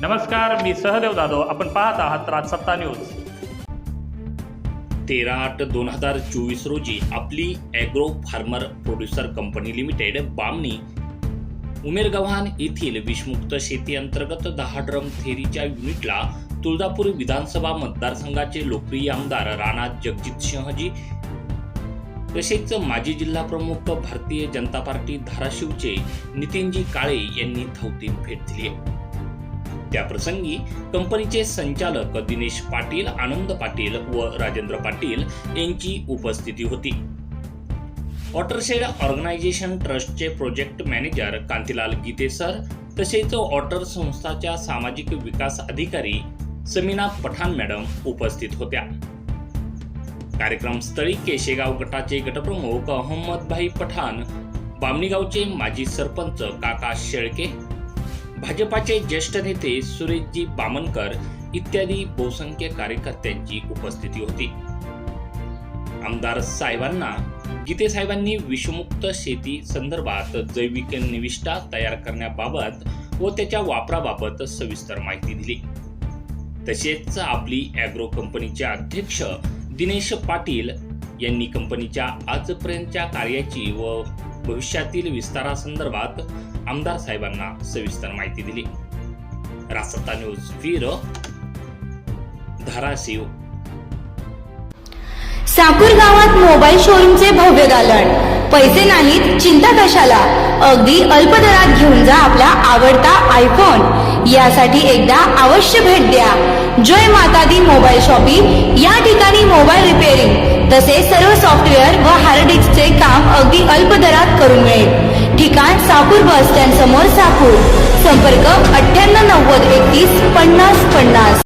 नमस्कार मी सहदेव जाधव. आपण पाहत आहात राजसत्ता न्यूज. तेरा आठ दोन हजार चोवीस रोजी आपली agro farmer producer company limited Bamani Umergavhan येथील विषमुक्त शेती अंतर्गत दहा ड्रम थेरीच्या युनिटला तुळजापूर विधानसभा मतदारसंघाचे लोकप्रिय आमदार राणा जगजित सिंहजी तसेच माजी जिल्हा प्रमुख भारतीय जनता पार्टी धाराशिवचे नितीनजी काळे यांनी धावतीत भेट दिली. त्याप्रसंगी कंपनीचे संचालक दिनेश पाटील आनंद पाटील व राजेंद्र पाटील यांची उपस्थिती होती. वॉटरशेड ऑर्गनायझेशन ट्रस्टचे project manager Kantilal Gite sir तसेच वॉटर संस्थाच्या सामाजिक विकास अधिकारी समीना पठाण मॅडम उपस्थित होत्या. कार्यक्रमस्थळी केशेगाव गटाचे गटप्रमुख अहमदभाई पठाण बामणीगावचे माजी सरपंच काका शेळके भाजपाचे ज्येष्ठ नेते सुरेशजी बामनकर इत्यादी बहुसंख्य कार्यकर्त्यांची उपस्थिती होती. आमदार साहेबांना गीते साहेबांनी विषमुक्त शेती संदर्भात जैविक निविष्ठा तयार करण्याबाबत व त्याच्या वापराबाबत सविस्तर माहिती दिली. तसेच आपली ॲग्रो कंपनीचे अध्यक्ष दिनेश पाटील यांनी कंपनीच्या आजपर्यंतच्या कार्याची व भविष्यातील विस्तारासंदर्भात आमदार साहेबांना सविस्तर माहिती दिली. Rasatta news bureau Dharashiv. Sakur गावात मोबाईल शोरूमचे भव्य दालन पैसे नाहीत चिंता कशाला? अगदी अल्प दरात घेऊन जा आपला आवडता आयफोन यासाठी एकदा अवश्य भेट द्या. जय माता दी मोबाईल शॉपिंग या ठिकाणी मोबाईल रिपेअरिंग. तसेच सर्व सॉफ्टवेअर व हार्ड डिस्कचे काम अगदी अल्प दरात करून मिळेल. ठिकाण साकूर बस स्टँड समोर साकूर. संपर्क अठ्ठ्याण्णव नव्वद एकतीस पन्नास पन्नास.